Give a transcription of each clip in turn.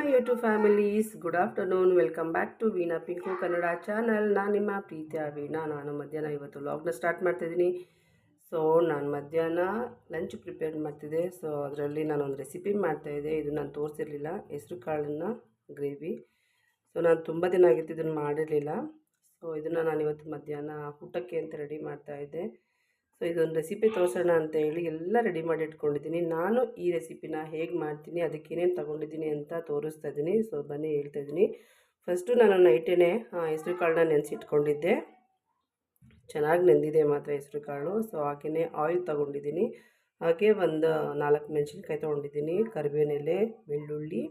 My YouTube families good afternoon welcome back to Veena Pinku Kannada channel ನಾನು ನಿಮ್ಮ ಪ್ರೀತಿಯ ವೀಣಾ. ನಾನು ಮಧ್ಯಾಹ್ನ ಇವತ್ತು ಲಾಗ್ನ ಸ್ಟಾರ್ಟ್ ಮಾಡ್ತಿದ್ದೀನಿ. ಸೊ ನಾನು ಮಧ್ಯಾಹ್ನ ಲಂಚ್ ಪ್ರಿಪೇರ್ ಮಾಡ್ತಿದ್ದೆ. ಸೊ ಅದರಲ್ಲಿ ನಾನೊಂದು ರೆಸಿಪಿ ಮಾಡ್ತಾಯಿದ್ದೆ ಇದು ನಾನು ತೋರಿಸಿರಲಿಲ್ಲ. ಹೆಸರು ಕಾಳನ್ನು ಗ್ರೇವಿ. ಸೊ ನಾನು ತುಂಬ ದಿನ ಆಗಿತ್ತು ಇದನ್ನು ಮಾಡಿರಲಿಲ್ಲ. ಸೊ ಇದನ್ನು ನಾನು ಇವತ್ತು ಮಧ್ಯಾಹ್ನ ಊಟಕ್ಕೆ ಅಂತ ರೆಡಿ ಮಾಡ್ತಾಯಿದ್ದೆ ಸೊ ಇದೊಂದು ರೆಸಿಪಿ ತೋರಿಸೋಣ ಅಂತ ಹೇಳಿ ಎಲ್ಲ ರೆಡಿ ಮಾಡಿ ಇಟ್ಕೊಂಡಿದ್ದೀನಿ. ನಾನು ಈ ರೆಸಿಪಿನ ಹೇಗೆ ಮಾಡ್ತೀನಿ, ಅದಕ್ಕೆ ಏನೇನು ತೊಗೊಂಡಿದ್ದೀನಿ ಅಂತ ತೋರಿಸ್ತಾ ಇದ್ದೀನಿ. ಸೊ ಬನ್ನಿ ಹೇಳ್ತಾ ಇದ್ದೀನಿ. ಫಸ್ಟು ನಾನು ನೈಟೇ ಹೆಸ್ರು ಕಾಳನ್ನ ನೆನೆಸಿಟ್ಕೊಂಡಿದ್ದೆ. ಚೆನ್ನಾಗಿ ನೆಂದಿದೆ ಮಾತ್ರ ಹೆಸ್ರು ಕಾಳು. ಸೊ ಹಾಗೆಯೇ ಆಯಿಲ್ ತೊಗೊಂಡಿದ್ದೀನಿ. ಹಾಗೆ ಒಂದು ನಾಲ್ಕು ಮೆಣಸಿನ್ಕಾಯಿ ತೊಗೊಂಡಿದ್ದೀನಿ. ಕರಿಬೇವಿನ ಎಲೆ, ಬೆಳ್ಳುಳ್ಳಿ,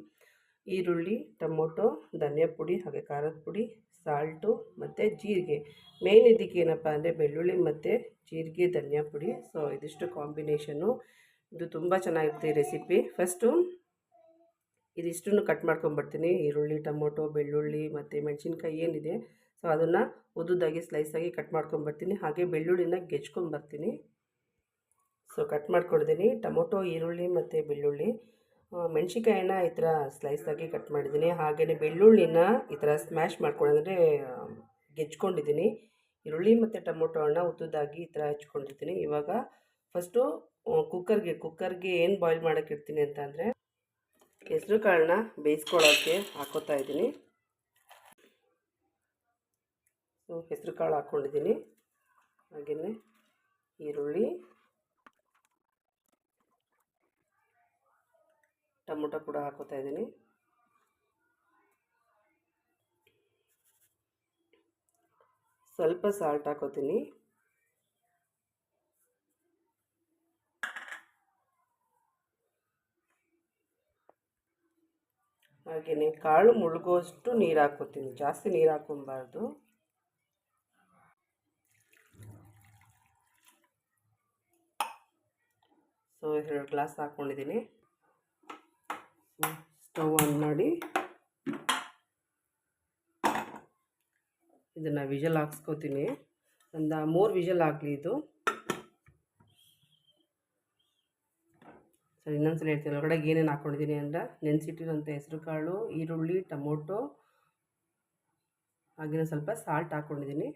ಈರುಳ್ಳಿ, ಟೊಮೊಟೊ ಧನಿಯಾ ಪುಡಿ ಹಾಗೆ ಖಾರದ ಪುಡಿ ಸಾಲ್ಟು ಮತ್ತು ಜೀರಿಗೆ. ಮೇಯ್ನ್ ಇದಕ್ಕೆ ಏನಪ್ಪ ಅಂದರೆ ಬೆಳ್ಳುಳ್ಳಿ ಮತ್ತು ಜೀರಿಗೆ, ಧನಿಯಾ ಪುಡಿ. ಸೊ ಇದಿಷ್ಟು ಕಾಂಬಿನೇಷನ್ನು ಇದು ತುಂಬ ಚೆನ್ನಾಗಿರುತ್ತೆ ಈ ರೆಸಿಪಿ ಫಸ್ಟು ಇದಿಷ್ಟನ್ನು ಕಟ್ ಮಾಡ್ಕೊಂಬರ್ತೀನಿ ಈರುಳ್ಳಿ, ಟೊಮೊಟೊ, ಬೆಳ್ಳುಳ್ಳಿ ಮತ್ತು ಮೆಣಸಿನ್ಕಾಯಿ ಏನಿದೆ. ಸೊ ಅದನ್ನು ಉದ್ದುದಾಗಿ ಸ್ಲೈಸಾಗಿ ಕಟ್ ಮಾಡ್ಕೊಂಬರ್ತೀನಿ ಹಾಗೆ ಬೆಳ್ಳುಳ್ಳಿನ ಗೆಚ್ಕೊಂಬರ್ತೀನಿ ಸೊ ಕಟ್ ಮಾಡ್ಕೊಂಡಿದ್ದೀನಿ. ಟೊಮೊಟೊ, ಈರುಳ್ಳಿ ಮತ್ತು ಬೆಳ್ಳುಳ್ಳಿ. ಮೆಣಸಿನ್ಕಾಯಿನ ಈ ಥರ ಸ್ಲೈಸಾಗಿ ಕಟ್ ಮಾಡಿದ್ದೀನಿ. ಹಾಗೆಯೇ ಬೆಳ್ಳುಳ್ಳಿನ ಈ ಥರ ಸ್ಮ್ಯಾಶ್ ಮಾಡ್ಕೊಂಡ್ರೆ ಗೆಜ್ಕೊಂಡಿದ್ದೀನಿ. ಈರುಳ್ಳಿ ಮತ್ತು ಟೊಮೊಟೊ ಹಣ್ಣ ಉದ್ದುದಾಗಿ ಈ ಥರ ಹಚ್ಕೊಂಡಿರ್ತೀನಿ ಇವಾಗ ಫಸ್ಟು ಕುಕ್ಕರ್ಗೆ ಕುಕ್ಕರ್ಗೆ ಏನು ಬಾಯ್ಲ್ ಮಾಡೋಕ್ಕಿರ್ತೀನಿ ಅಂತ ಅಂದರೆ ಹೆಸ್ರು ಕಾಳನ್ನ ಬೇಯಿಸ್ಕೊಳ್ಳೋಕ್ಕೆ ಹಾಕೋತಾ ಇದ್ದೀನಿ. ಸೊ ಹೆಸ್ರು ಕಾಳು ಹಾಕ್ಕೊಂಡಿದ್ದೀನಿ ಹಾಗೆಯೇ ಈರುಳ್ಳಿ ಟೊಮೊಟೊ ಕೂಡ ಹಾಕೋತಾ ಇದ್ದೀನಿ. ಸ್ವಲ್ಪ ಸಾಲ್ಟ್ ಹಾಕೋತೀನಿ. ಹಾಗೆಯೇ ಕಾಳು ಮುಳುಗೋಷ್ಟು ನೀರು ಹಾಕೋತೀನಿ. ಜಾಸ್ತಿ ನೀರು ಹಾಕೊಬಾರ್ದು. ಸೊ ಎರಡು ಗ್ಲಾಸ್ ಹಾಕ್ಕೊಂಡಿದ್ದೀನಿ ಸ್ಟವ್ ಆನ್ ಮಾಡಿ ಇದನ್ನು ವಿಜಲ್ ಹಾಕ್ಸ್ಕೊತೀನಿ. ಒಂದು ಮೂರು ವಿಜಲ್ ಆಗಲಿ ಇದು. ಸರಿ, ಇನ್ನೊಂದ್ಸಲ ಹೇಳ್ತೀನಿ. ಒಳಗಡೆ ಏನೇನು ಹಾಕ್ಕೊಂಡಿದ್ದೀನಿ ಅಂದರೆ ನೆನೆಸಿಟ್ಟಿರೋಂಥ ಹೆಸರು ಕಾಳು, ಈರುಳ್ಳಿ, ಟೊಮೊಟೊ ಹಾಗೆಯೇ ಸ್ವಲ್ಪ ಸಾಲ್ಟ್ ಹಾಕ್ಕೊಂಡಿದ್ದೀನಿ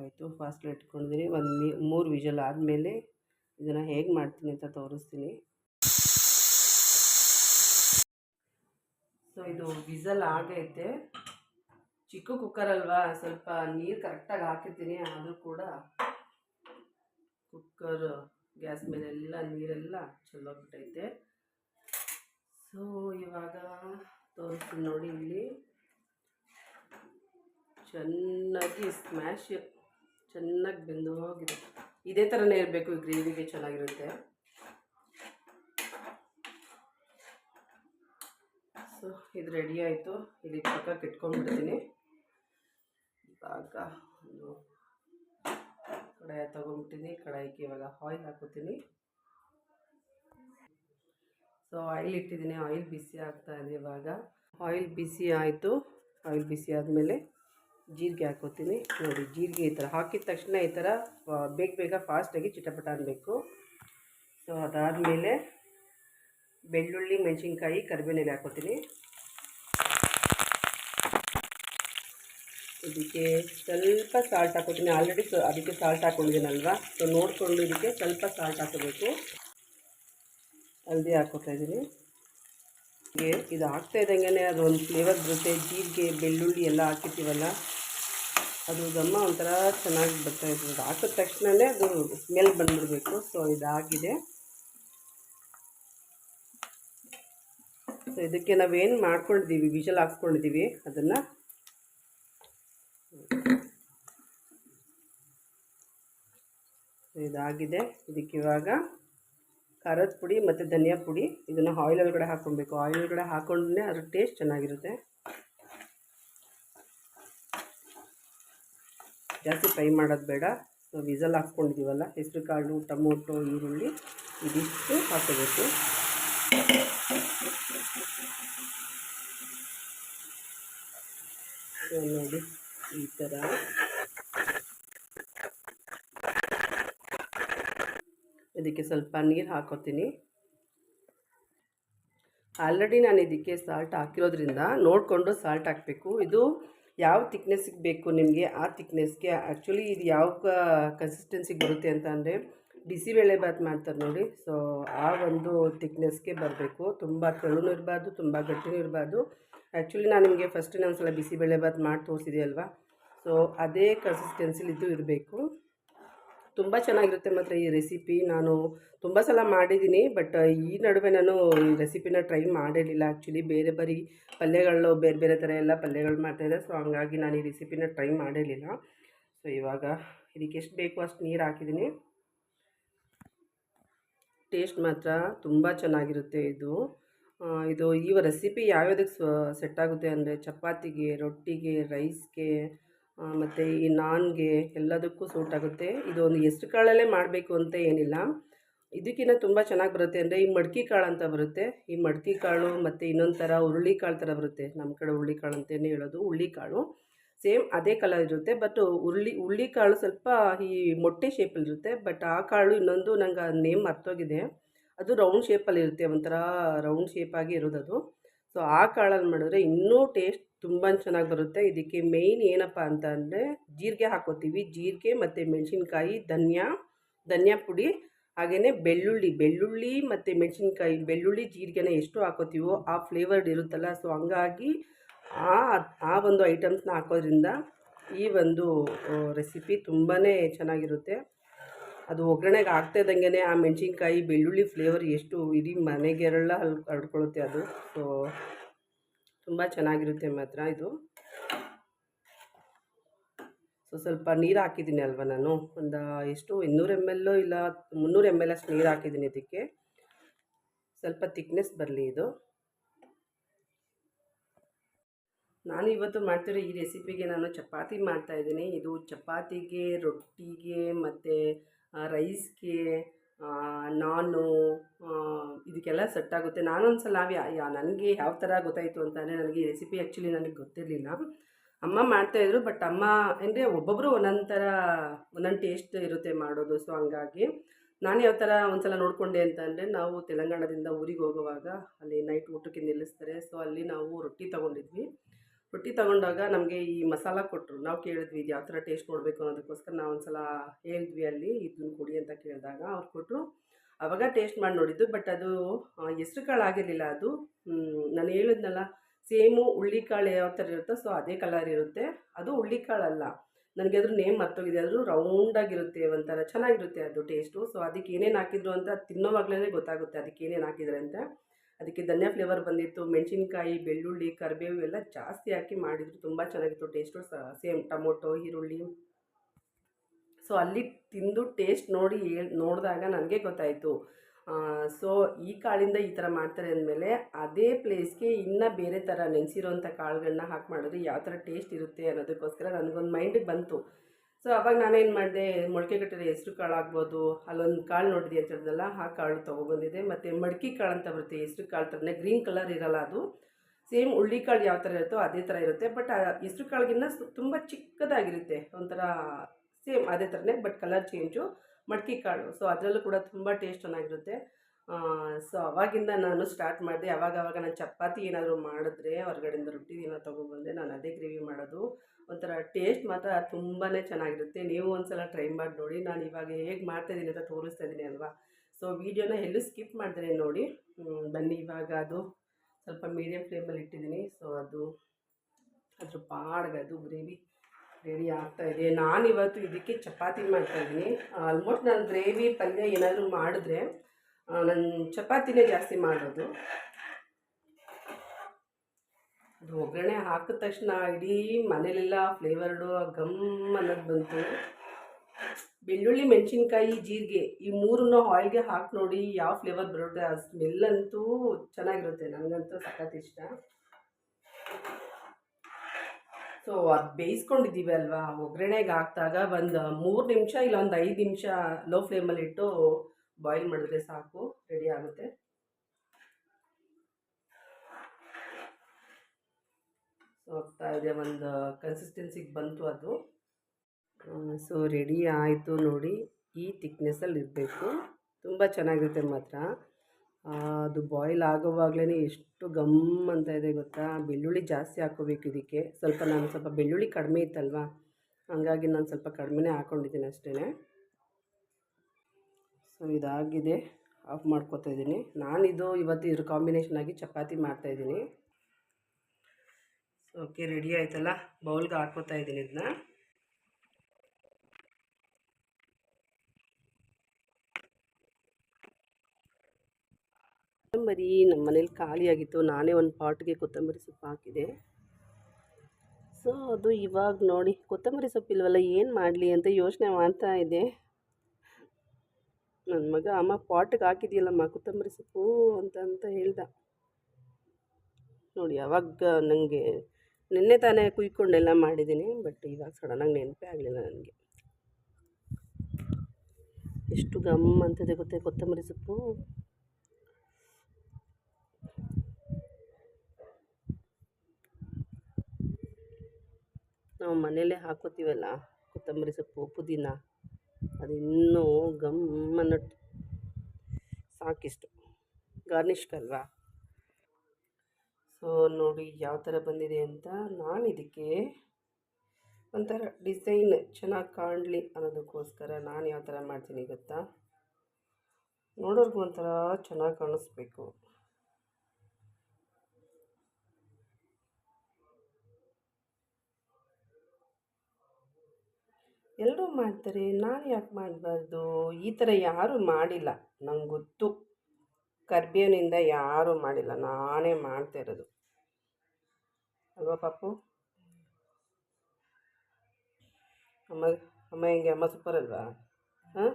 ಆಯಿತು ಫಾಸ್ಟ್ಲಿ ಇಟ್ಕೊಂಡಿದ್ದೀನಿ. ಒಂದು ಮೂರು ವಿಜಲ್ ಆದಮೇಲೆ ಇದನ್ನು ಹೇಗೆ ಮಾಡ್ತೀನಿ ಅಂತ ತೋರಿಸ್ತೀನಿ. ಸೊ ಇದು ವಿಸಲ್ ಆಗೈತೆ. ಚಿಕ್ಕ ಕುಕ್ಕರ್ ಅಲ್ವಾ? ಸ್ವಲ್ಪ ನೀರು ಕರೆಕ್ಟಾಗಿ ಹಾಕಿರ್ತೀನಿ. ಆದರೂ ಕೂಡ ಕುಕ್ಕರ್ ಗ್ಯಾಸ್ ಮೇಲೆಲ್ಲ ನೀರೆಲ್ಲ ಚೆಲ್ಲೋಗ್ಬಿಟ್ಟೈತೆ. ಸೊ ಇವಾಗ ತೋರಿಸ್ತೀನಿ ನೋಡಿ ಇಲ್ಲಿ. ಚೆನ್ನಾಗಿ ಸ್ಮ್ಯಾಶ್ ಚೆನ್ನಾಗಿ ಬೆಂದು ಹೋಗಿದೆ ಇದೇ ಥರನೇ ಇರಬೇಕು ಗ್ರೇವಿಗೆ ಚೆನ್ನಾಗಿರುತ್ತೆ. ಸೊ, ಇದು ರೆಡಿ ಆಯಿತು. ಇಲ್ಲಿ ಪಕ್ಕಕ್ಕೆ ಇಟ್ಕೊಂಡ್ಬಿಡ್ತೀನಿ ಇವಾಗ ಕಡಾಯ ತೊಗೊಂಡ್ಬಿಟ್ಟಿನಿ ಕಡಾಯಿಗೆ ಇವಾಗ ಆಯಿಲ್ ಹಾಕೋತೀನಿ ಸೊ ಆಯಿಲ್ ಇಟ್ಟಿದ್ದೀನಿ. ಆಯಿಲ್ ಬಿಸಿ ಆಗ್ತಾ ಇದೆ ಇವಾಗ. ಆಯಿಲ್ ಬಿಸಿ ಆಯಿತು. ಆಯಿಲ್ ಬಿಸಿ ಆದಮೇಲೆ ಜೀರಿಗೆ ಹಾಕೋತೀನಿ ನೋಡಿ, ಜೀರಿಗೆ ಈ ಥರ ಹಾಕಿದ ತಕ್ಷಣ ಈ ಥರ ಬೇಗ ಬೇಗ ಫಾಸ್ಟಾಗಿ ಚಿಟಪಟ ಅನ್ನಬೇಕು ಸೊ ಅದಾದಮೇಲೆ ಬೆಳ್ಳುಳ್ಳಿ, ಮೆಣಸಿನ್ಕಾಯಿ ಕರಿಬೇನೆಲೆ ಹಾಕೋತೀನಿ ಇದಕ್ಕೆ ಸ್ವಲ್ಪ ಸಾಲ್ಟ್ ಹಾಕೋತೀನಿ ಆಲ್ರೆಡಿ ಅದಕ್ಕೆ ಸಾಲ್ಟ್ ಹಾಕ್ಕೊಂಡಿದ್ದೀನಲ್ವಾ ಸೊ ನೋಡಿಕೊಂಡು ಇದಕ್ಕೆ ಸ್ವಲ್ಪ ಸಾಲ್ಟ್ ಹಾಕೋಬೇಕು ಹಲ್ದಿ ಹಾಕೋತಾ ಇದ್ದೀನಿ. ಇದು ಹಾಕ್ತಾ ಇದ್ದಂಗೆ ಅದು ಒಂದು ಫ್ಲೇವರ್ ಬರುತ್ತೆ. ಜೀರಿಗೆ, ಬೆಳ್ಳುಳ್ಳಿ ಎಲ್ಲ ಹಾಕಿರ್ತೀವಲ್ಲ? ಅದು ಘಮ ಒಂಥರ ಚೆನ್ನಾಗಿ ಬರ್ತಾ ಇರ್ತದೆ. ಹಾಕಿದ ತಕ್ಷಣವೇ ಅದು ಸ್ಮೆಲ್ ಬಂದುಬಿಡಬೇಕು. ಸೊ ಇದಾಗಿದೆ. ಸೊ ಇದಕ್ಕೆ ನಾವೇನು ಮಾಡ್ಕೊಂಡಿದ್ದೀವಿ ವಿಷಲ್ ಹಾಕ್ಕೊಂಡಿದ್ದೀವಿ ಅದನ್ನು ಇದಾಗಿದೆ. ಇದಕ್ಕೆ ಇವಾಗ ಖಾರದ ಪುಡಿ ಮತ್ತು ಧನಿಯಾ ಪುಡಿ. ಇದನ್ನು ಆಯಿಲ್ ಒಳಗಡೆ ಹಾಕ್ಕೊಬೇಕು. ಆಯಿಲ್ ಒಳಗಡೆ ಹಾಕೊಂಡ್ರೆ ಅದ್ರ ಟೇಸ್ಟ್ ಚೆನ್ನಾಗಿರುತ್ತೆ. ಜಾಸ್ತಿ ಫ್ರೈ ಮಾಡೋದು ಬೇಡ. ಸೊ ವಿಸಲ್ ಹಾಕ್ಕೊಂಡಿದ್ದೀವಲ್ಲ ಹೆಸರು ಕಾಳು, ಟೊಮೊಟೊ, ಈರುಳ್ಳಿ ಇದಿಷ್ಟು ಹಾಕೋಬೇಕು. ನೋಡಿ, ಈ ಥರ ಇದಕ್ಕೆ ಸ್ವಲ್ಪ ನೀರು ಹಾಕೋತೀನಿ. ಆಲ್ರೆಡಿ ನಾನು ಇದಕ್ಕೆ ಸಾಲ್ಟ್ ಹಾಕಿರೋದ್ರಿಂದ ನೋಡಿಕೊಂಡು ಸಾಲ್ಟ್ ಹಾಕಬೇಕು. ಇದು ಯಾವ ತಿಕ್ನೆಸ್ಸಿಗೆ ಬೇಕು ನಿಮಗೆ, ಆ ತಿಕ್ನೆಸ್ಗೆ ಆ್ಯಕ್ಚುಲಿ ಇದು ಯಾವ ಕನ್ಸಿಸ್ಟೆನ್ಸಿಗೆ ಬರುತ್ತೆ ಅಂತ ಅಂದರೆ ಬಾತ್ ಮಾಡ್ತಾರೆ ನೋಡಿ. ಸೊ ಆ ಒಂದು ತಿಕ್ನೆಸ್ಗೆ ಬರಬೇಕು. ತುಂಬ ತೆಳುನೂ ಇರಬಾರ್ದು, ತುಂಬ ಗಟ್ಟಿನೂ ಇರಬಾರ್ದು. ಆ್ಯಕ್ಚುಲಿ ನಾನು ನಿಮಗೆ ಫಸ್ಟ್ ಒಂದು ಸಲ ಬಾತ್ ಮಾಡಿ ತೋರಿಸಿದೆ ಅಲ್ವಾ? ಸೊ ಅದೇ ಕನ್ಸಿಸ್ಟೆನ್ಸಿಲಿದ್ದು ಇರಬೇಕು. ತುಂಬ ಚೆನ್ನಾಗಿರುತ್ತೆ ಮಾತ್ರ ಈ ರೆಸಿಪಿ ನಾನು ತುಂಬ ಸಲ ಮಾಡಿದ್ದೀನಿ ಬಟ್ ಈ ನಡುವೆ ನಾನು ಈ ರೆಸಿಪಿನ ಟ್ರೈ ಮಾಡಿರಲಿಲ್ಲ ಆ್ಯಕ್ಚುಲಿ ಬೇರೆ ಬರೀ ಪಲ್ಯಗಳು ಬೇರೆ ಬೇರೆ ಥರ ಎಲ್ಲ ಪಲ್ಯಗಳು ಮಾಡ್ತಾಯಿದ್ದೆ ಸೊ ಹಂಗಾಗಿ ನಾನು ಈ ರೆಸಿಪಿನ ಟ್ರೈ ಮಾಡಿರಲಿಲ್ಲ. ಸೊ ಇವಾಗ ಇದಕ್ಕೆ ಎಷ್ಟು ಬೇಕು ಅಷ್ಟು ನೀರು ಹಾಕಿದ್ದೀನಿ. ಟೇಸ್ಟ್ ಮಾತ್ರ ತುಂಬ ಚೆನ್ನಾಗಿರುತ್ತೆ ಇದು. ಇದು ಈ ರೆಸಿಪಿ ಯಾವ್ಯಾವುದಕ್ಕೆ ಸೆಟ್ ಆಗುತ್ತೆ ಅಂದರೆ ಚಪಾತಿಗೆ, ರೊಟ್ಟಿಗೆ ರೈಸ್ಗೆ ಮತ್ತು ಈ ನಾನ್ಗೆ ಎಲ್ಲದಕ್ಕೂ ಸೂಟ್ ಆಗುತ್ತೆ. ಇದು ಒಂದು ಎಷ್ಟು ಕಾಳಲ್ಲೇ ಮಾಡಬೇಕು ಅಂತ ಏನಿಲ್ಲ. ಇದಕ್ಕಿಂತ ತುಂಬ ಚೆನ್ನಾಗಿ ಬರುತ್ತೆ ಅಂದರೆ ಈ ಮಡ್ಕೆ ಕಾಳು ಅಂತ ಬರುತ್ತೆ. ಈ ಮಡ್ಕಿ ಕಾಳು ಮತ್ತು ಇನ್ನೊಂದು ಥರ ಹುರುಳಿ ಕಾಳು ಥರ ಬರುತ್ತೆ. ನಮ್ಮ ಕಡೆ ಹುರುಳಿ ಕಾಳು ಅಂತಲೇ ಹೇಳೋದು. ಹುರುಳಿ ಕಾಳು ಸೇಮ್ ಅದೇ ಕಲರ್ ಇರುತ್ತೆ. ಬಟ್ ಹುರುಳಿ ಹುಳ್ಳಿ ಕಾಳು ಸ್ವಲ್ಪ ಈ ಮೊಟ್ಟೆ ಶೇಪಲ್ಲಿರುತ್ತೆ ಬಟ್ ಆ ಕಾಳು ಇನ್ನೊಂದು ನಂಗೆ ನೇಮ್ ಮರ್ತೋಗಿದೆ. ಅದು ರೌಂಡ್ ಶೇಪಲ್ಲಿ ಇರುತ್ತೆ. ಒಂಥರ ರೌಂಡ್ ಶೇಪಾಗಿ ಇರೋದದು. ಸೊ ಆ ಕಾಳಲ್ಲಿ ಮಾಡಿದ್ರೆ ಇನ್ನೂ ಟೇಸ್ಟ್ ತುಂಬ ಚೆನ್ನಾಗಿ ಬರುತ್ತೆ. ಇದಕ್ಕೆ ಮೇಯ್ನ್ ಏನಪ್ಪ ಅಂತ ಅಂದರೆ ಜೀರಿಗೆ ಹಾಕೋತೀವಿ. ಜೀರಿಗೆ ಮತ್ತು ಮೆಣಸಿನ್ಕಾಯಿ, ಧನಿಯಾ ಧನಿಯಾ ಪುಡಿ ಹಾಗೆಯೇ ಬೆಳ್ಳುಳ್ಳಿ. ಬೆಳ್ಳುಳ್ಳಿ ಮತ್ತು ಮೆಣಸಿನ್ಕಾಯಿ, ಬೆಳ್ಳುಳ್ಳಿ ಜೀರಿಗೆನ ಎಷ್ಟು ಹಾಕೋತೀವೋ ಆ ಫ್ಲೇವರ್ಡ್ ಇರುತ್ತಲ್ಲ, ಸೊ ಹಂಗಾಗಿ ಆ ಆ ಒಂದು ಐಟಮ್ಸ್ನ ಹಾಕೋದ್ರಿಂದ ಈ ಒಂದು ರೆಸಿಪಿ ತುಂಬಾ ಚೆನ್ನಾಗಿರುತ್ತೆ. ಅದು ಒಗ್ಗರಣೆಗೆ ಆಗ್ತಾಯಿದ್ದಂಗೆ ಆ ಮೆಣಸಿನ್ಕಾಯಿ, ಬೆಳ್ಳುಳ್ಳಿ ಫ್ಲೇವರ್ ಎಷ್ಟು ಇಡೀ ಮನೆಗೆಲ್ಲ ಹಲ್ ಅದು. ಸೊ ತುಂಬ ಚೆನ್ನಾಗಿರುತ್ತೆ ಮಾತ್ರ ಇದು. ಸೊ ಸ್ವಲ್ಪ ನೀರು ಹಾಕಿದ್ದೀನಿ ಅಲ್ವಾ ನಾನು? ಒಂದು ಎಷ್ಟು? ಇನ್ನೂರು ಎಂ ಎಲ್ಲೋ ಇಲ್ಲ ಮುನ್ನೂರು ಎಂ ಎಲ್ ಅಷ್ಟು ನೀರು ಹಾಕಿದ್ದೀನಿ ಇದಕ್ಕೆ. ಸ್ವಲ್ಪ ತಿಕ್ನೆಸ್ ಬರಲಿ ಇದು. ನಾನು ಇವತ್ತು ಮಾಡ್ತಿರೋ ಈ ರೆಸಿಪಿಗೆ ನಾನು ಚಪಾತಿ ಮಾಡ್ತಾಯಿದ್ದೀನಿ ಇದು ಚಪಾತಿಗೆ, ರೊಟ್ಟಿಗೆ, ಮತ್ತು ರೈಸ್ಗೆ ನಾನು ಇದಕ್ಕೆಲ್ಲ ಸೆಟ್ ಆಗುತ್ತೆ. ನಾನೊಂದು ಸಲ ಯಾ ನನಗೆ ಯಾವ ಥರ ಗೊತ್ತಾಯಿತು ಅಂತಂದರೆ ನನಗೆ ಈ ರೆಸಿಪಿ ಆ್ಯಕ್ಚುಲಿ ನನಗೆ ಗೊತ್ತಿರಲಿಲ್ಲ. ಅಮ್ಮ ಮಾಡ್ತಾಯಿದ್ರು ಬಟ್ ಅಮ್ಮ ಅಂದರೆ ಒಬ್ಬೊಬ್ಬರು ಒಂದೊಂದು ಥರ ಒಂದೊಂದು ಟೇಸ್ಟ್ ಇರುತ್ತೆ ಮಾಡೋದು. ಸೊ ಹಂಗಾಗಿ ನಾನು ಯಾವ ಥರ ಒಂದು ಸಲ ನೋಡಿಕೊಂಡೆ ಅಂತಂದರೆ ನಾವು ತೆಲಂಗಾಣದಿಂದ ಊರಿಗೆ ಹೋಗುವಾಗ ಅಲ್ಲಿ ನೈಟ್ ಊಟಕ್ಕೆ ನಿಲ್ಲಿಸ್ತಾರೆ. ಸೊ ಅಲ್ಲಿ ನಾವು ರೊಟ್ಟಿ ತೊಗೊಂಡಿದ್ವಿ. ರೊಟ್ಟಿ ತಗೊಂಡಾಗ ನಮಗೆ ಈ ಮಸಾಲ ಕೊಟ್ಟರು ನಾವು ಕೇಳಿದ್ವಿ ಇದು ಯಾವ ಥರ ಟೇಸ್ಟ್ ನೋಡಬೇಕು ಅನ್ನೋದಕ್ಕೋಸ್ಕರ ನಾವು ಒಂದು ಸಲ ಹೇಳಿದ್ವಿ ಅಲ್ಲಿ ಇದನ್ನು ಕೊಡಿ ಅಂತ ಕೇಳಿದಾಗ ಅವ್ರು ಕೊಟ್ಟರು ಅವಾಗ ಟೇಸ್ಟ್ ಮಾಡಿ ನೋಡಿದ್ದು ಬಟ್ ಅದು ಹೆಸ್ರು ಕಾಳು ಆಗಿರಲಿಲ್ಲ ಅದು. ನಾನು ಹೇಳಿದ್ನಲ್ಲ ಸೇಮು ಹುಳ್ಳಿಕಾಳು ಯಾವ ಥರ ಇರುತ್ತೋ ಸೊ ಅದೇ ಕಲರ್ ಇರುತ್ತೆ. ಅದು ಹುಳ್ಳಿಕಾಳಲ್ಲ ನನಗೆ ಅದ್ರ ನೇಮ್ ಮತ್ತೋಗಿದೆ ಅದು ರೌಂಡಾಗಿರುತ್ತೆ ಒಂಥರ ಚೆನ್ನಾಗಿರುತ್ತೆ ಅದು ಟೇಸ್ಟು ಸೊ ಅದಕ್ಕೆ ಏನೇನು ಹಾಕಿದ್ರು ಅಂತ ತಿನ್ನೋವಾಗ್ಲೇ ಗೊತ್ತಾಗುತ್ತೆ ಅದಕ್ಕೆ ಏನೇನು ಹಾಕಿದ್ರೆ ಅಂತ ಅದಕ್ಕೆ ಧನಿಯಾ ಫ್ಲೇವರ್ ಬಂದಿತ್ತು. ಮೆಣಸಿನ್ಕಾಯಿ, ಬೆಳ್ಳುಳ್ಳಿ, ಕರಿಬೇವು ಎಲ್ಲ ಜಾಸ್ತಿ ಹಾಕಿ ಮಾಡಿದ್ರು. ತುಂಬ ಚೆನ್ನಾಗಿತ್ತು ಟೇಸ್ಟು ಸೇಮ್ ಟೊಮೊಟೊ, ಈರುಳ್ಳಿ. ಸೊ ಅಲ್ಲಿ ತಿಂದು ಟೇಸ್ಟ್ ನೋಡಿ ನೋಡಿದಾಗ ನನಗೆ ಗೊತ್ತಾಯಿತು. ಸೊ ಈ ಕಾಳಿಂದ ಈ ಥರ ಮಾಡ್ತಾರೆ ಅಂದಮೇಲೆ ಅದೇ ಪ್ಲೇಸ್ಗೆ ಇನ್ನೂ ಬೇರೆ ಥರ ನೆನೆಸಿರೋಂಥ ಕಾಳುಗಳನ್ನ ಹಾಕಿ ಮಾಡಿದ್ರೆ ಯಾವ ಥರ ಟೇಸ್ಟ್ ಇರುತ್ತೆ ಅನ್ನೋದಕ್ಕೋಸ್ಕರ ನನಗೊಂದು ಮೈಂಡಿಗೆ ಬಂತು. ಸೊ ಅವಾಗ ನಾನೇನು ಮಾಡಿದೆ, ಮೊಳಕೆ ಕಟ್ಟಿರೋ ಹೆಸ್ರು ಕಾಳು ಆಗ್ಬೋದು, ಅಲ್ಲೊಂದು ಕಾಳು ನೋಡಿದೆ ಅಂತ ಹೇಳಿದ್ನಲ್ಲ ಆ ಕಾಳು ತೊಗೊಬಂದಿದೆ ಮತ್ತು ಮಡ್ಕಿ ಕಾಳು ಅಂತ ಬರುತ್ತೆ ಹೆಸ್ರು ಕಾಳು ಥರನೇ ಗ್ರೀನ್ ಕಲರ್ ಇರಲ್ಲ ಅದು. ಸೇಮ್ ಕಾಳು ಯಾವ ಥರ ಇರುತ್ತೋ ಅದೇ ಥರ ಇರುತ್ತೆ. ಬಟ್ ಹೆಸ್ರು ಕಾಳಿಗಿನ್ನ ತುಂಬ ಚಿಕ್ಕದಾಗಿರುತ್ತೆ, ಒಂಥರ ಸೇಮ್ ಅದೇ ಥರನೇ ಬಟ್ ಕಲರ್ ಚೇಂಜು ಮಡ್ಕಿ ಕಾಳು. ಸೊ ಅದರಲ್ಲೂ ಕೂಡ ತುಂಬ ಟೇಸ್ಟ್ ಚೆನ್ನಾಗಿರುತ್ತೆ. ಸೊ ಅವಾಗಿಂದ ನಾನು ಸ್ಟಾರ್ಟ್ ಮಾಡಿದೆ. ಅವಾಗ ಅವಾಗ ನಾನು ಚಪಾತಿ ಏನಾದರೂ ಮಾಡಿದ್ರೆ, ಹೊರಗಡೆಯಿಂದ ರೊಟ್ಟಿ ಏನೋ ತೊಗೊಬಂದೆ ನಾನು ಅದೇ ಗ್ರೇವಿ ಮಾಡೋದು. ಒಂಥರ ಟೇಸ್ಟ್ ಮಾತ್ರ ತುಂಬಾ ಚೆನ್ನಾಗಿರುತ್ತೆ. ನೀವು ಒಂದ್ಸಲ ಟ್ರೈ ಮಾಡಿ ನೋಡಿ. ನಾನು ಇವಾಗ ಹೇಗೆ ಮಾಡ್ತಾಯಿದ್ದೀನಿ ಅಂತ ತೋರಿಸ್ತಾ ಇದ್ದೀನಿ ಅಲ್ವಾ? ಸೊ ವೀಡಿಯೋನ ಎಲ್ಲೂ ಸ್ಕಿಪ್ ಮಾಡಿದ್ರೆ ನೋಡಿ. ಬನ್ನಿ ಇವಾಗ ಅದು ಸ್ವಲ್ಪ ಮೀಡಿಯಮ್ ಫ್ಲೇಮಲ್ಲಿ ಇಟ್ಟಿದ್ದೀನಿ ಸೊ ಅದು, ಅದ್ರ ಪಾಡ್ಗೆ ಅದು ಗ್ರೇವಿ ರೆಡಿ ಆಗ್ತಾ ಇದೆ. ನಾನು ಇವತ್ತು ಇದಕ್ಕೆ ಚಪಾತಿ ಮಾಡ್ತಾಯಿದ್ದೀನಿ ಆಲ್ಮೋಸ್ಟ್ ನಾನು ಗ್ರೇವಿ ಪಲ್ಯ ಏನಾದರೂ ಮಾಡಿದ್ರೆ ನಾನು ಚಪಾತಿನೇ ಜಾಸ್ತಿ ಮಾಡೋದು. ಅದು ಒಗ್ಗರಣೆ ಹಾಕಿದ ತಕ್ಷಣ ಇಡೀ ಮನೇಲೆಲ್ಲ ಫ್ಲೇವರ್ಡು ಗಮ್ ಅನ್ನೋದು ಬಂತು. ಬೆಳ್ಳುಳ್ಳಿ, ಮೆಣಸಿನ್ಕಾಯಿ, ಜೀರಿಗೆ ಈ ಮೂರನ್ನು ಆಯಿಲ್ಗೆ ಹಾಕಿ ನೋಡಿ ಯಾವ ಫ್ಲೇವರ್ ಬರುತ್ತೆ. ಆ ಸ್ಮೆಲ್ ಅಂತೂ ಚೆನ್ನಾಗಿರುತ್ತೆ. ನನಗಂತೂ ಸಖತ್ ಇಷ್ಟ. ಸೊ ಅದು ಬೇಯಿಸ್ಕೊಂಡಿದ್ದೀವಿ ಅಲ್ವಾ? ಒಗ್ಗರಣೆಗೆ ಹಾಕಿದಾಗ ಒಂದು ಮೂರು ನಿಮಿಷ ಇಲ್ಲ ಒಂದು ಐದು ನಿಮಿಷ ಲೋ ಫ್ಲೇಮಲ್ಲಿ ಇಟ್ಟು ಬಾಯ್ಲ್ ಮಾಡಿದ್ರೆ ಸಾಕು, ರೆಡಿ ಆಗುತ್ತೆ. ಸೊ ಆಗ್ತಾ ಇದೆ ಒಂದು ಕನ್ಸಿಸ್ಟೆನ್ಸಿಗೆ ಬಂತು ಅದು. ಸೊ ರೆಡಿ ಆಯಿತು ನೋಡಿ, ಈ ತಿಕ್ನೆಸ್ಸಲ್ಲಿ ಇರಬೇಕು. ತುಂಬ ಚೆನ್ನಾಗಿರುತ್ತೆ ಮಾತ್ರ. ಅದು ಬಾಯ್ಲ್ ಆಗೋವಾಗಲೇ ಎಷ್ಟು ಗಮ್ ಅಂತ ಇದೆ ಗೊತ್ತಾ? ಬೆಳ್ಳುಳ್ಳಿ ಜಾಸ್ತಿ ಹಾಕೋಬೇಕು ಇದಕ್ಕೆ. ಸ್ವಲ್ಪ ನಾನು ಸ್ವಲ್ಪ ಬೆಳ್ಳುಳ್ಳಿ ಕಡಿಮೆ ಇತ್ತಲ್ವಾ? ಹಾಗಾಗಿ ನಾನು ಸ್ವಲ್ಪ ಕಡಿಮೆನೇ ಹಾಕ್ಕೊಂಡಿದ್ದೀನಿ ಅಷ್ಟೇ ಸೊ ಇದಾಗಿದೆ. ಆಫ್ ಮಾಡ್ಕೋತಾ ಇದ್ದೀನಿ. ನಾನಿದು ಇವತ್ತು ಇದ್ರ ಕಾಂಬಿನೇಷನ್ ಆಗಿ ಚಪಾತಿ ಮಾಡ್ತಾಯಿದ್ದೀನಿ ಓಕೆ ರೆಡಿ ಆಯ್ತಲ್ಲ? ಬೌಲ್ಗೆ ಹಾಕ್ಕೋತಾ ಇದ್ದೀನಿ ಇದನ್ನ ಕೊತ್ತಂಬರಿ ನಮ್ಮ ಮನೇಲಿ ಖಾಲಿಯಾಗಿತ್ತು ನಾನೇ ಒಂದು ಪಾಟ್ಗೆ ಕೊತ್ತಂಬರಿ ಸೊಪ್ಪು ಹಾಕಿದೆ. ಸೊ ಅದು ಇವಾಗ ನೋಡಿ. ಕೊತ್ತಂಬರಿ ಸೊಪ್ಪಿಲ್ವಲ್ಲ, ಏನು ಮಾಡಲಿ ಅಂತ ಯೋಚನೆ ಮಾಡ್ತಾ ಇದ್ದೆ. ನನ್ನ ಮಗ, ಅಮ್ಮ, ಪಾಟಿಗೆ ಹಾಕಿದೆಯಲ್ಲಮ್ಮ, ಕೊತ್ತಂಬರಿ ಸೊಪ್ಪು ಅಂತ ಅಂತ ಹೇಳ್ದ. ನೋಡಿ, ಅವಾಗ ನನಗೆ ನಿನ್ನೆ ತಾನೇ ಕುಯ್ಕೊಂಡೆಲ್ಲ ಮಾಡಿದ್ದೀನಿ, ಬಟ್ ಇವಾಗ ಸಡನ್ನಾಗಿ ನೆನಪೇ ಆಗಲಿಲ್ಲ ನನಗೆ. ಎಷ್ಟು ಗಮ್ ಅಂತಿದೆ ಗೊತ್ತೇ, ಕೊತ್ತಂಬರಿ ಸೊಪ್ಪು. ನಾವು ಮನೆಯಲ್ಲೇ ಹಾಕೋತೀವಲ್ಲ, ಕೊತ್ತಂಬರಿ ಸೊಪ್ಪು, ಪುದೀನ. ಅದು ಇನ್ನೂ ಗಮ್ ಅನ್ನೋ ಸಾಕಿಷ್ಟು ಗಾರ್ನಿಷ್ಗಲ್ವಾ ಸೊ, ನೋಡಿ ಯಾವ ಥರ ಬಂದಿದೆ ಅಂತ ನಾನು ಇದಕ್ಕೆ ಒಂಥರ ಡಿಸೈನ್ ಚೆನ್ನಾಗಿ ಕಾಣಲಿ ಅನ್ನೋದಕ್ಕೋಸ್ಕರ ನಾನು ಯಾವ ಥರ ಮಾಡ್ತೀನಿ ಗೊತ್ತಾ? ನೋಡೋರ್ಗೂ ಒಂಥರ ಚೆನ್ನಾಗಿ ಕಾಣಿಸ್ಬೇಕು. ಎಲ್ಲರೂ ಮಾಡ್ತಾರೆ, ನಾನು ಯಾಕೆ ಮಾಡಬಾರ್ದು? ಈ ಥರ ಯಾರೂ ಮಾಡಿಲ್ಲ. ನಂಗೆ ಗೊತ್ತು. ಕರ್ಬೇವಿನಿಂದ ಯಾರೂ ಮಾಡಿಲ್ಲ. ನಾನೇ ಮಾಡ್ತಾ ಇರೋದು. ಅಲ್ವಾ ಪಾಪು? ಅಮ್ಮ ಅಮ್ಮ ಹೆಂಗೆ? ಅಮ್ಮ ಸೂಪರ್ ಅಲ್ವಾ? ಹಾಂ?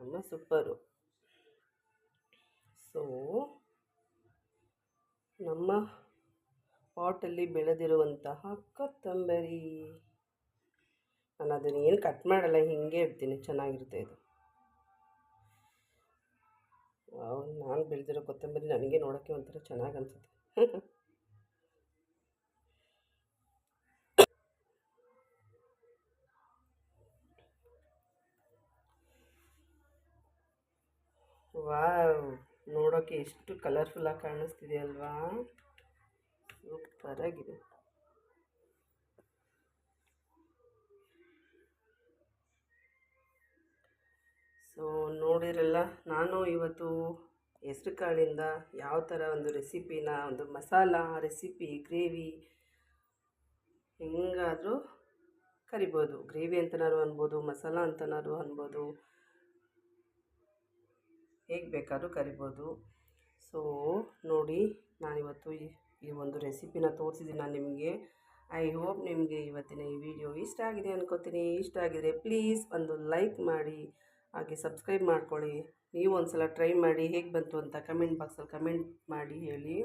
ಅಮ್ಮ ಸೂಪರು ಸೊ ನಮ್ಮ ಪಾಟಲ್ಲಿ ಬೆಳೆದಿರುವಂತಹ ಕೊತ್ತಂಬರಿ. ನಾನು ಅದನ್ನು ಏನು ಕಟ್ ಮಾಡಲ್ಲ, ಹಿಂಗೆ ಇಡ್ತೀನಿ. ಚೆನ್ನಾಗಿರುತ್ತೆ ಇದು. ನಾನು ಬೆಳೆದಿರೋ ಕೊತ್ತಂಬರಿ ನನಗೆ ನೋಡೋಕ್ಕೆ ಒಂಥರ ಚೆನ್ನಾಗಿ ಅನಿಸುತ್ತೆ. ವಾವ್ ನೋಡೋಕ್ಕೆ ಎಷ್ಟು ಕಲರ್ಫುಲ್ಲಾಗಿ ಕಾಣಿಸ್ತಿದೆ ಅಲ್ವಾ? ಸೂಪರಾಗಿದೆ. ಸೊ ನೋಡಿರಲ್ಲ, ನಾನು ಇವತ್ತು ಹೆಸ್ರು ಕಾಳಿಂದ ಯಾವ ಥರ ಒಂದು ರೆಸಿಪಿನ, ಒಂದು ಮಸಾಲ, ರೆಸಿಪಿ, ಗ್ರೇವಿ ಹೆಂಗಾದರೂ ಕರಿಬೋದು. ಗ್ರೇವಿ ಅಂತನಾದ್ರು ಅನ್ಬೋದು, ಮಸಾಲ ಅಂತನಾದ್ರು ಅನ್ಬೋದು, ಹೇಗೆ ಬೇಕಾದರೂ ಕರಿಬೋದು. ಸೊ ನೋಡಿ, ನಾನಿವತ್ತು ಈ ಒಂದು ರೆಸಿಪಿನ ತೋರಿಸಿದ್ದೀನಿ ನಾನು ನಿಮಗೆ. ಐ ಹೋಪ್ ನಿಮಗೆ ಇವತ್ತಿನ ಈ ವಿಡಿಯೋ ಇಷ್ಟ ಆಗಿದೆ ಅನ್ಕೋತೀನಿ. ಇಷ್ಟ ಆಗಿದರೆ ಪ್ಲೀಸ್ ಒಂದು ಲೈಕ್ ಮಾಡಿ. ಹಾಗೆ ಸಬ್ಸ್ಕ್ರೈಬ್ ಮಾಡ್ಕೊಳ್ಳಿ. ನೀವು ಒಂದು ಸಲ ಟ್ರೈ ಮಾಡಿ ಹೇಗೆ ಬಂತು ಅಂತ ಕಮೆಂಟ್ ಬಾಕ್ಸಲ್ಲಿ ಕಮೆಂಟ್ ಮಾಡಿ ಹೇಳಿ.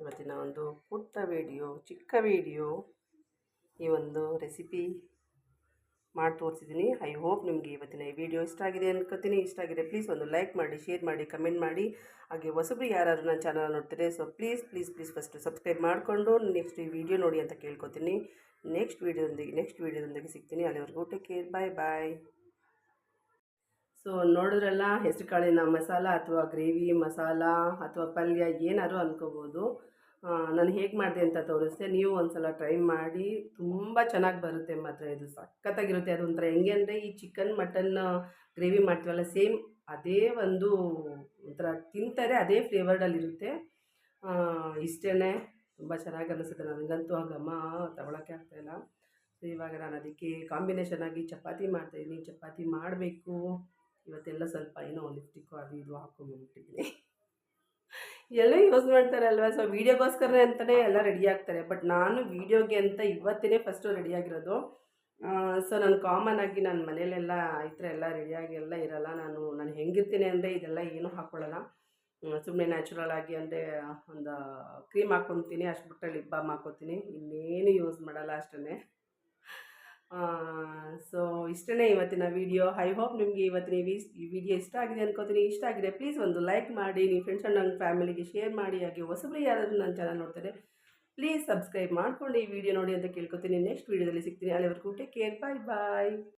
ಇವತ್ತಿನ ಒಂದು ಪುಟ್ಟ ವಿಡಿಯೋ ಚಿಕ್ಕ ವಿಡಿಯೋ ಈ ಒಂದು ರೆಸಿಪಿ ಮಾಡಿ ತೋರಿಸಿದ್ದೀನಿ. ಐ ಹೋಪ್ ನಿಮಗೆ ಇವತ್ತಿನ ಈ ವಿಡಿಯೋ ಇಷ್ಟ ಆಗಿದೆ ಅನ್ಕೋತೀನಿ. ಇಷ್ಟ ಆಗಿದೆ ಪ್ಲೀಸ್ ಒಂದು ಲೈಕ್ ಮಾಡಿ ಶೇರ್ ಮಾಡಿ ಕಮೆಂಟ್ ಮಾಡಿ. ಹಾಗೆ ಹೊಸಬ್ರು ಯಾರಾದರೂ ನನ್ನ ಚಾನಲ್ ನೋಡ್ತಾರೆ so please please please first subscribe ಮಾಡಿಕೊಂಡು ನೆಕ್ಸ್ಟ್ ಈ ವಿಡಿಯೋ ನೋಡಿ ಅಂತ ಕೇಳ್ಕೊತೀನಿ. ನೆಕ್ಸ್ಟ್ ವೀಡಿಯೋದೊಂದಿಗೆ ನೆಕ್ಸ್ಟ್ ವೀಡಿಯೋದೊಂದಿಗೆ ಸಿಗ್ತೀನಿ. ಅಲ್ಲಿವರೆಗೂ take care bye bye so ನೋಡಿದ್ರಲ್ಲ ಹೆಸರು ಕಾಳಿನ ಮಸಾಲ ಅಥವಾ ಗ್ರೇವಿ ಮಸಾಲ ಅಥವಾ ಪಲ್ಯ ಏನಾದರೂ ಅಂದ್ಕೋಬೋದು ನಾನು ಹೇಗೆ ಮಾಡಿದೆ ಅಂತ ತೋರಿಸ್ದೆ. ನೀವು ಒಂದು ಸಲ ಟ್ರೈ ಮಾಡಿ, ತುಂಬ ಚೆನ್ನಾಗಿ ಬರುತ್ತೆ ಮಾತ್ರ ಇದು. ಸಖತ್ತಾಗಿರುತ್ತೆ. ಅದು ಒಂಥರ ಹೆಂಗೆ ಅಂದರೆ ಈ ಚಿಕನ್ ಮಟನ್ ಗ್ರೇವಿ ಮಾಡ್ತೀವಲ್ಲ ಸೇಮ್ ಅದೇ ಒಂದು ಒಂಥರ ತಿಂತಾರೆ, ಅದೇ ಫ್ಲೇವರ್ಡಲ್ಲಿರುತ್ತೆ ಇಷ್ಟೇ ತುಂಬ ಚೆನ್ನಾಗಿ ಅನ್ನಿಸುತ್ತೆ ನನಗಂತೂ ಆ ಘಮ ತಗೊಳಕ್ಕೆ ಆಗ್ತಾಯಿಲ್ಲ ಸೊ ಇವಾಗ ನಾನು ಅದಕ್ಕೆ ಕಾಂಬಿನೇಷನ್ ಆಗಿ ಚಪಾತಿ ಮಾಡ್ತಾಯಿದ್ದೀನಿ ಚಪಾತಿ ಮಾಡಬೇಕು. ಇವತ್ತೆಲ್ಲ ಸ್ವಲ್ಪ ಏನೋ ಲಿಪ್ಟಿಕ್ಕು ಅದು ಇದು ಹಾಕೊಂಡ್ಬಿಟ್ಟಿದ್ದೀನಿ ಎಲ್ಲ ಯೂಸ್ ಮಾಡ್ತಾರೆ ಅಲ್ವಾ ಸೊ ವೀಡಿಯೋಗೋಸ್ಕರ ಅಂತಲೇ ಎಲ್ಲ ರೆಡಿ ಆಗ್ತಾರೆ. ಬಟ್ ನಾನು ವೀಡಿಯೋಗೆ ಅಂತ ಇವತ್ತೇ ಫಸ್ಟು ರೆಡಿಯಾಗಿರೋದು ಸೊ ನಾನು ಕಾಮನ್ ಆಗಿ ನನ್ನ ಮನೇಲೆಲ್ಲ ಈ ಥರ ಎಲ್ಲ ರೆಡಿಯಾಗಿ ಎಲ್ಲ ಇರಲ್ಲ. ನಾನು ನಾನು ಹೆಂಗಿರ್ತೀನಿ ಅಂದರೆ ಇದೆಲ್ಲ ಏನೂ ಹಾಕ್ಕೊಳ್ಳಲ್ಲ ಸುಮ್ಮನೆ ನ್ಯಾಚುರಲ್ ಆಗಿ ಅಂದರೆ ಒಂದು ಕ್ರೀಮ್ ಹಾಕ್ಕೊತೀನಿ, ಅಷ್ಟು ಬಿಟ್ಟರೆ ಲಿಪ್ ಬಾಮ್ ಹಾಕ್ಕೊತೀನಿ ಇನ್ನೇನು ಯೂಸ್ ಮಾಡಲ್ಲ ಅಷ್ಟೇ ಸೊ ಇಷ್ಟೇ ಇವತ್ತಿನ ವಿಡಿಯೋ ಐ ಹೋಪ್ ನಿಮಗೆ ಇವತ್ತಿನ ಈ ವಿಡಿಯೋ ಇಷ್ಟ ಆಗಿದೆ ಅನ್ಕೋತೀನಿ. ಇಷ್ಟ ಆಗಿದೆ ಪ್ಲೀಸ್ ಒಂದು ಲೈಕ್ ಮಾಡಿ ನಿಮ್ಮ ಫ್ರೆಂಡ್ಸ್ ಆ್ಯಂಡ್ ನನ್ನ ಫ್ಯಾಮಿಲಿಗೆ ಶೇರ್ ಮಾಡಿ, ಹಾಗೆ ಹೊಸಬ್ರು ಯಾರಾದರೂ ನನ್ನ ಚಾನಲ್ ನೋಡ್ತಾರೆ ಪ್ಲೀಸ್ ಸಬ್ಸ್ಕ್ರೈಬ್ ಮಾಡ್ಕೊಂಡು ಈ ವಿಡಿಯೋ ನೋಡಿ ಅಂತ ಕೇಳ್ಕೊತೀನಿ. ನೆಕ್ಸ್ಟ್ ವೀಡಿಯೋದಲ್ಲಿ ಸಿಗ್ತೀನಿ. ಅಲ್ಲಿವರೆಗೂ ಟೇಕ್ ಕೇರ್ ಬಾಯ್ ಬಾಯ್